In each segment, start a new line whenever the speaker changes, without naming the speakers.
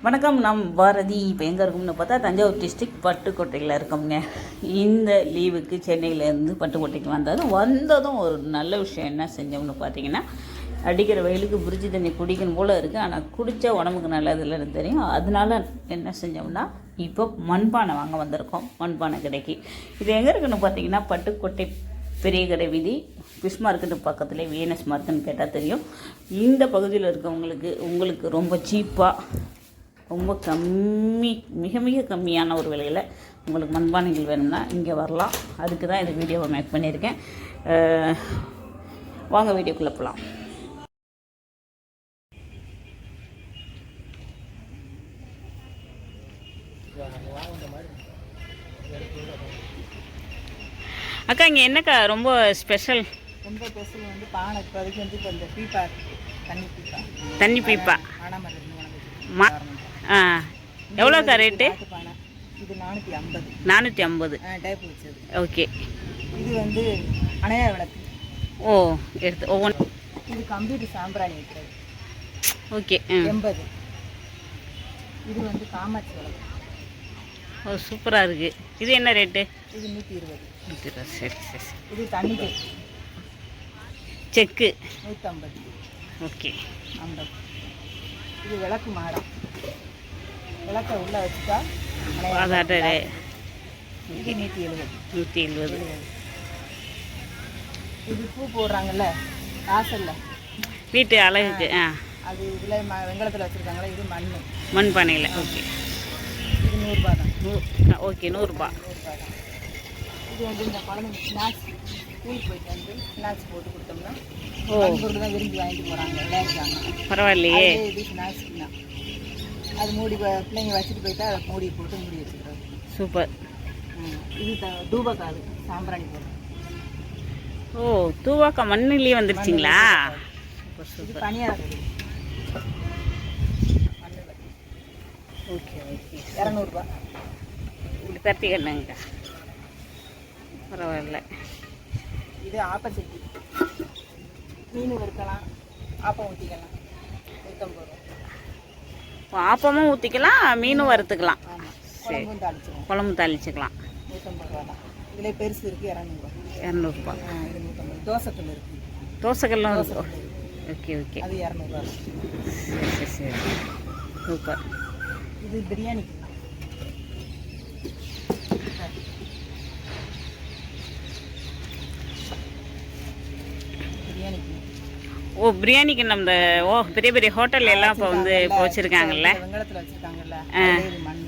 வணக்கம் நம் பாரதி இப்போ எங்கே இருக்கோம்னு பார்த்தா தஞ்சாவூர் டிஸ்ட்ரிக்ட் பட்டுக்கோட்டையில் இருக்கோம்ங்க. இந்த லீவுக்கு சென்னையிலேருந்து பட்டுக்கோட்டைக்கு வந்தது வந்ததும் ஒரு நல்ல விஷயம் என்ன செஞ்சோம்னு பார்த்தீங்கன்னா அடிக்கிற வெயிலுக்கு பிரிட்ஜி தண்ணி குடிக்கணும் போல் இருக்குது ஆனால் குடித்தா உடம்புக்கு நல்லது இல்லைன்னு தெரியும். அதனால என்ன செஞ்சோம்னா இப்போ மண்பானை வாங்க வந்திருக்கோம். மண்பானை கடைக்கு. இது எங்கே இருக்குன்னு பார்த்தீங்கன்னா பட்டுக்கோட்டை பெரிய கடை வீதி. ஃபிஷ் மார்க்கெட்டு பக்கத்துலேயே விஎன்எஸ் மார்க்கெட்னு கேட்டால் தெரியும். இந்த பகுதியில் இருக்கவங்களுக்கு உங்களுக்கு ரொம்ப சீப்பாக ரொம்ப கம்மி மிக மிக கம்மியான ஒரு விலையில் உங்களுக்கு மண்பானைகள் வேணும்னா இங்கே வரலாம். அதுக்கு தான் இந்த வீடியோவை மேக் பண்ணியிருக்கேன். வாங்க வீடியோக்குள்ளே போகலாம் அக்கா இங்கே என்னக்கா ரொம்ப ஸ்பெஷல்
ரொம்ப ஸ்பெஷல் வந்து பானை இப்போதைக்கு வந்து இப்போ இந்த பீப்பா தண்ணி பீப்பா.
தண்ணி பீப்பா.
ஆனாமல் இருந்து உனக்கு
மா ஆ. எவ்வளோக்கா ரேட்டு?
இது நானூற்றி ஐம்பது.
நானூற்றி ஐம்பது. ஓகே.
இது வந்து அணையா விளக்கு.
ஓ எடுத்து ஒவ்வொன்று
இது கம்ப்யூட்டர் சாம்பிராணி வைக்கிறது.
ஓகே
எண்பது. இது வந்து காமாட்சி விளக்கு.
ஓ சூப்பராக இருக்குது இது என்ன ரேட்டு?
இது நூற்றி இருபது.
சரி சரி சரி.
இது தண்ணி கேக்கு
செக்கு.
நூற்றம்பது
ஓகே.
ஐம்பது. இது விளக்கு மாடம். விளக்கை உள்ளே வச்சுட்டா
அதாட்ட
இது நூற்றி எழுபது
நூற்றி எழுபது
இது பூ போடுறாங்கல்ல வாசல்ல
வீட்டு அழகுக்கு ஆ
அது இதில் ம வெங்கலத்தில் வச்சுருக்காங்களே இது மண்.
மண் பானையில் ஓகே.
இது நூறுரூபா தான்.
நூ ஓகே நூறுரூபா
நூறுரூபா தான். இது வந்து இந்த குழந்தைங்க ஸ்நாக்ஸ் ஸ்கூலுக்கு போயிட்டு வந்து ஸ்நாக்ஸ் போட்டு கொடுத்தோம்னா
ஓ.
பொருள் தான் விரும்பி வாங்கிட்டு போகிறாங்க விளையாடுறாங்க.
பரவாயில்லையே.
இது ஸ்நாக்ஸ் தான். அது மூடி பிள்ளைங்க வச்சுட்டு போயிட்டா அதை மூடி போட்டு மூடி வச்சுக்கிறது
சூப்பர்.
இது தூபக்காது சாம்பிராணி போடுறது
ஓ தூவாக்கா மண்ணிலேயே வந்துருச்சிங்களா? சூப்பர்
இது
சூப்பர்
பனியாரம்
ஓகே ஓகே.
இரநூறுபா.
இப்படி தட்டி கண்ணுங்கக்கா பரவாயில்ல.
இது ஆப்பச்சட்டி மீன் வறுக்கலாம் ஆப்பம் ஊற்றிக்கலாம் ரூபா.
இப்போ ஆப்பமும் ஊற்றிக்கலாம் மீனும் வறுத்துக்கலாம். சரி. குழம்பு தாளிச்சுக்கலாம்.
இதில் பெருசு இருக்குது
இரநூறுபா.
நூற்றம்பது தோசைக்கல் இருக்குது
தோசைக்கல்லாம் ஓகே ஓகே.
அது இரநூறுவா
சரி சரி சரி. சூப்பர்.
இது பிரியாணிக்கு பிரியாணிக்கு
ஓ பிரியாணிக்கு நம்ம ஓ பெரிய பெரிய ஹோட்டல் எல்லாம் இப்போ வந்து இப்போ வச்சுருக்காங்கல்ல?
வெங்கலத்தில் வச்சுருக்காங்கல்ல
ஆ.
இது மண்.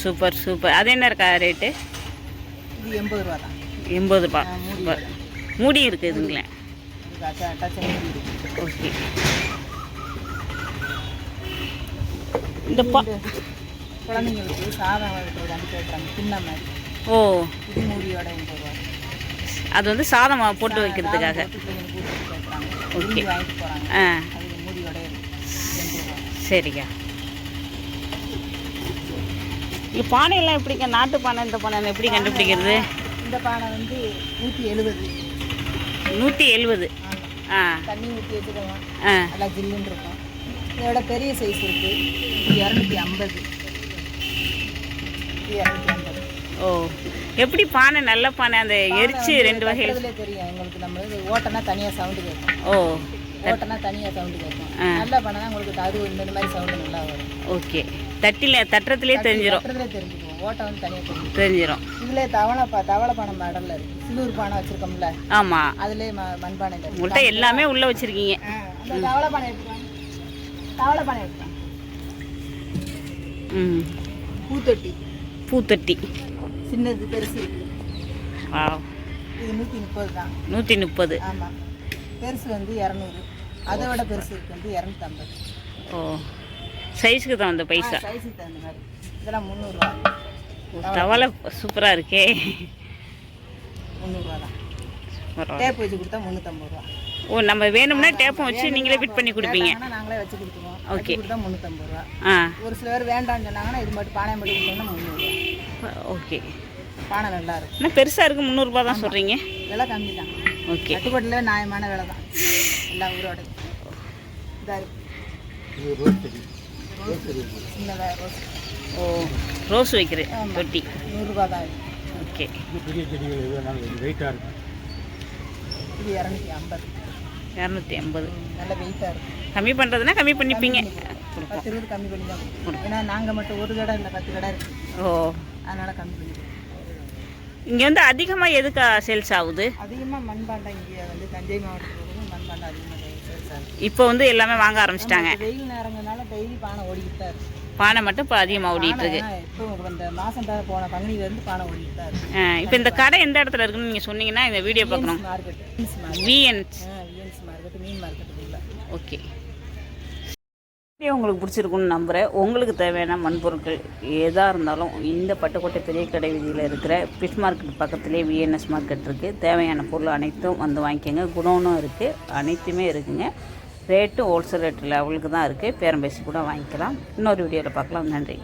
Super super. அது என்ன இருக்கா ரேட்டு?
இது எண்பது ரூபா தான்.
எண்பது ரூபா. சூப்பர் மூடி இருக்குதுங்களே
இதுக்கு அட்டை அட்டாச் மூடி இருக்கு.
ஓகே. இந்த பா
குழந்தைங்களுக்கு சாதம் தின்ன மாதிரி.
ஓ.
இது மூடியோட எண்பது ரூபா.
அது வந்து சாதம் போட்டு வைக்கிறதுக்காக
சாதம் போட்டு பிள்ளைங்களுக்கு ஊற்றி வைக்கிறாங்க
ஓகே. ஆ. சரிங்க இது பானையெல்லாம் எப்படிங்க நாட்டு பானை இந்த பானை எப்படி கண்டுபிடிக்கிறது?
இந்த பானை வந்து நூற்றி எழுபது
நூற்றி எழுபது ஆ.
தண்ணி ஊற்றி வச்சுக்கலாம்
ஆ.
நல்லா ஜில்லுன்னு இருக்கும். இதோட பெரிய சைஸ் இருக்குது இரநூத்தி ஐம்பது. இரநூத்தி ஐம்பது.
ஓ எப்படி பானை நல்ல பானை அந்த எரிச்சு ரெண்டு வகை
கட்டுறதுலே தெரியும் எங்களுக்கு. நம்ம ஓட்டனா தனியாக சவுண்டு கேட்கும்.
ஓ
ஓட்டனா தனியாக சவுண்டு கேட்கும். நல்ல பண்ணனா உங்களுக்கு அது இந்த மாதிரி சவுண்டு நல்லா வரும்.
ஓகே. தட்டில தட்டுறதுலேயே தெரிஞ்சிடும்
தெரிஞ்சுக்கும். ஓட்டம் வந்து தனியாக தெரிஞ்சுக்கும்.
தெரிஞ்சிடும்
இதுல தவளை பா தவளை பானை மாடலில் இருக்குது சிலூர் பானை வச்சுருக்கோம்ல?
ஆமாம்
அதுலேயே மண்பானை இருக்கு.
உங்கள்கிட்ட எல்லாமே உள்ளே வச்சுருக்கீங்க.
அந்த தவளை பானை எடுத்துக்கலாம் தவளை பானை எடுத்துக்கலாம்
ம்.
பூத்தொட்டி.
பூத்தொட்டி.
சின்னது பெருசு. இருக்குது
வா
இது நூற்றி முப்பது தான்.
நூற்றி முப்பது
ஆமாம் பெருசு வந்து இரநூறு. அதை விட பெருசு இருக்கு வந்து இரநூத்தம்பது.
ஓ. சைஸுக்கு தகுந்த பைசா?
சைஸுக்கு தகுந்த மாதிரி. இதெல்லாம் முந்நூறுரூவா
தவளை சூப்பராக இருக்கே.
முந்நூறுரூவா தான். டேப் வச்சு கொடுத்தா முந்நூற்றம்பது ரூபா
ஓ நம்ம வேணும்னா டேப்பம் வச்சு நீங்களே ஃபிட் பண்ணி கொடுப்பீங்க.
நாங்களே வச்சு கொடுத்துருவோம்.
ஓகே.
கொடுத்தா முந்நூற்றம்பது ரூபா
ஆ.
ஒரு சில பேர் வேண்டாம்னு சொன்னாங்கன்னா இது மட்டும் பானை மட்டும் கொடுத்தோம்னா முந்நூறுரூவா
ஓகே.
பானை நல்லா இருக்கும்
ஆனால் பெருசாக இருக்கு முந்நூறுரூபா தான் சொல்கிறீங்க
விலை கம்மி தான்.
ஓகே.
கட்டுப்பாட்டில் நியாயமான விலை தான். எல்லா ஊரோட இதாக
ஓ ரோஸ் வைக்கிற தொட்டி
நூறுரூவா தான்.
ஓகே.
இது பெரிய செடிகள் வெயிட்டாக இருக்கும்
இது இரநூத்தி ஐம்பது.
இரநூத்தி ஐம்பது.
நல்ல வெயிட்டாக இருக்கும்
கம்மி பண்ணுறதுனா கம்மி பண்ணிப்பீங்க.
பத்து இருபது கம்மி பண்ணி தான். ஏன்னா நாங்கள் மட்டும் ஒரு கடை இல்லை பத்து கடை இருக்கு.
ஓ.
அதனால் கம்மி பண்ணி கொடுப்போம்.
இங்கே வந்து அதிகமாக எதுக்கு சேல்ஸ் ஆகுது?
அதிகமாக மண்பாண்டம் இங்கே வந்து தஞ்சை மாவட்டத்தில் வந்து மண்பாண்டம் அதிகமாக சேல்ஸ் ஆகுது.
இப்போ வந்து எல்லாமே வாங்க ஆரம்பிச்சிட்டாங்க.
வெயில் நேரங்கனால டெய்லி பானை ஓடிக்கிட்டு தான் இருக்கு.
பானை மட்டும் இப்போ அதிகமாக ஓடிட்டு இருக்கு.
இப்போ இந்த மாதம் போன பங்குனிலேருந்து பானை ஓடிக்கிட்டு தான்
இப்போ இந்த கடை எந்த இடத்துல இருக்குன்னு நீங்கள் சொன்னீங்கன்னா இந்த வீடியோ பார்க்கணும்.
Market market
VNS
VNS market மீன் மார்க்கெட்டுக்குள்ள
ஓகே வீடியோ உங்களுக்கு பிடிச்சிருக்குன்னு நம்புகிறேன் உங்களுக்கு தேவையான மண்பொருட்கள் எதாக இருந்தாலும் இந்த பட்டுக்கோட்டை பெரிய கடை வீதியில் இருக்கிற ஃபிஷ் மார்க்கெட் பக்கத்துலேயே விஎன்எஸ் மார்க்கெட் இருக்குது தேவையான பொருள் அனைத்தும் வந்து வாங்கிக்கோங்க. குடோனும் இருக்குது அனைத்துமே இருக்குங்க. ரேட்டு ஹோல்சேல் ரேட் லெவலுக்கு தான் இருக்குது பேரம் பேசி கூட வாங்கிக்கலாம். இன்னொரு வீடியோவில் பார்க்கலாம். நன்றி.